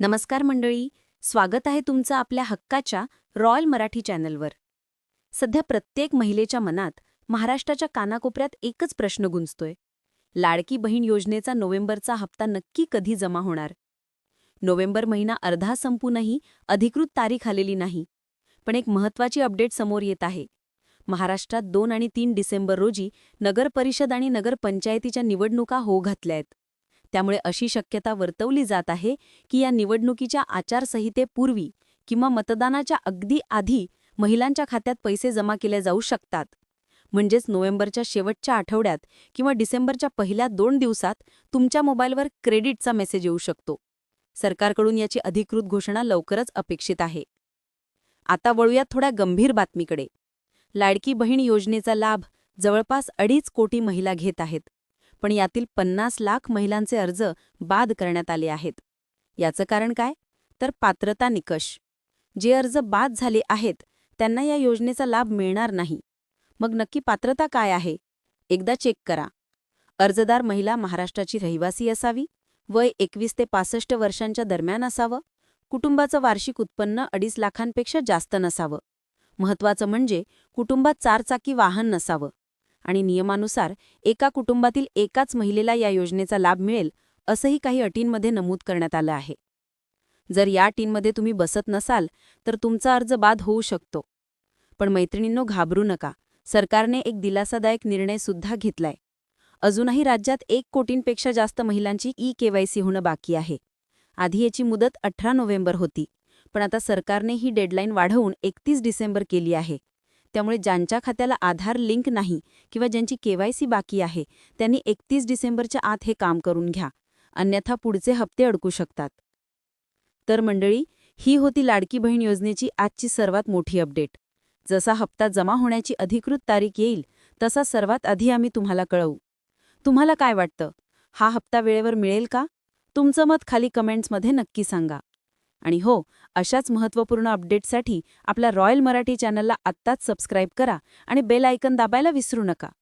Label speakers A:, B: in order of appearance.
A: नमस्कार मंडळी स्वागत आहे तुमचं आपल्या हक्काच्या रॉयल मराठी चॅनलवर. सध्या प्रत्येक महिलेच्या मनात महाराष्ट्राच्या कानाकोपऱ्यात एकच प्रश्न गुंजतोय. लाडकी बहीण योजनेचा नोव्हेंबरचा हप्ता नक्की कधी जमा होणार? नोव्हेंबर महिना अर्धा संपूनही अधिकृत तारीख आलेली नाही पण एक महत्त्वाची अपडेट समोर येत आहे. महाराष्ट्रात दोन आणि तीन डिसेंबर रोजी नगरपरिषद आणि नगरपंचायतीच्या निवडणुका हो घातल्या आहेत त्यामुळे अशी शक्यता वर्तवली जात आहे की या निवडणुकीच्या आचारसंहितेपूर्वी किंवा मतदानाच्या अगदी आधी महिलांच्या खात्यात पैसे जमा केले जाऊ शकतात. म्हणजेच नोव्हेंबरच्या शेवटच्या आठवड्यात किंवा डिसेंबरच्या पहिल्या दोन दिवसात तुमच्या मोबाईलवर क्रेडिटचा मेसेज येऊ शकतो. सरकारकडून याची अधिकृत घोषणा लवकरच अपेक्षित आहे. आता वळूयात थोड्या गंभीर बातमीकडे. लाडकी बहीण योजनेचा लाभ जवळपास अडीच कोटी महिला घेत आहेत. पण यातील पन्नास लाख महिलांचे अर्ज बाद करण्यात आले आहेत. याचं कारण काय? तर पात्रता निकष. जे अर्ज बाद झाले आहेत त्यांना या योजनेचा लाभ मिळणार नाही. मग नक्की पात्रता काय आहे? एकदा चेक करा. अर्जदार महिला महाराष्ट्राची रहिवासी असावी? वय एकवीस ते पासष्ट वर्षांच्या दरम्यान असावं? कुटुंबाचं वार्षिक उत्पन्न अडीच लाखांपेक्षा जास्त नसावं? महत्वाचं म्हणजे कुटुंबात चारचाकी वाहन नसावं. आणि नियमानुसार एका कुटुंबातील एकाच महिलेला या योजनेचा लाभ मिळेल असंही काही अटींमध्ये नमूद करण्यात आलं आहे. जर या अटींमध्ये तुम्ही बसत नसाल तर तुमचा अर्ज बाद होऊ शकतो. पण मैत्रिणींनो घाबरू नका. सरकारने एक दिलासादायक निर्णय सुद्धा घेतलाय. अजूनही राज्यात एक कोटींपेक्षा जास्त महिलांची ई केवायसी होणं बाकी आहे. आधी याची मुदत अठरा नोव्हेंबर होती पण आता सरकारने ही डेडलाईन वाढवून एकतीस डिसेंबर केली आहे. त्यामुळे ज्यांच्या खात्याला आधार लिंक नाही किंवा ज्यांची केवायसी बाकी आहे त्यांनी एकतीस डिसेंबरच्या आत हे काम करून घ्या. अन्यथा पुढचे हप्ते अडकू शकतात. तर मंडळी ही होती लाडकी बहीण योजनेची आजची सर्वात मोठी अपडेट. जसा हप्ता जमा होण्याची अधिकृत तारीख येईल तसा सर्वात आधी आम्ही तुम्हाला कळवू. तुम्हाला काय वाटतं? हा हप्ता वेळेवर मिळेल का? तुमचं मत खाली कमेंट्समध्ये नक्की सांगा. आणि हो अशाच महत्त्वपूर्ण अपडेटसाठी आपल्या रॉयल मराठी चॅनलला आत्ताच सबस्क्राईब करा आणि बेल आयकन दाबायला विसरू नका.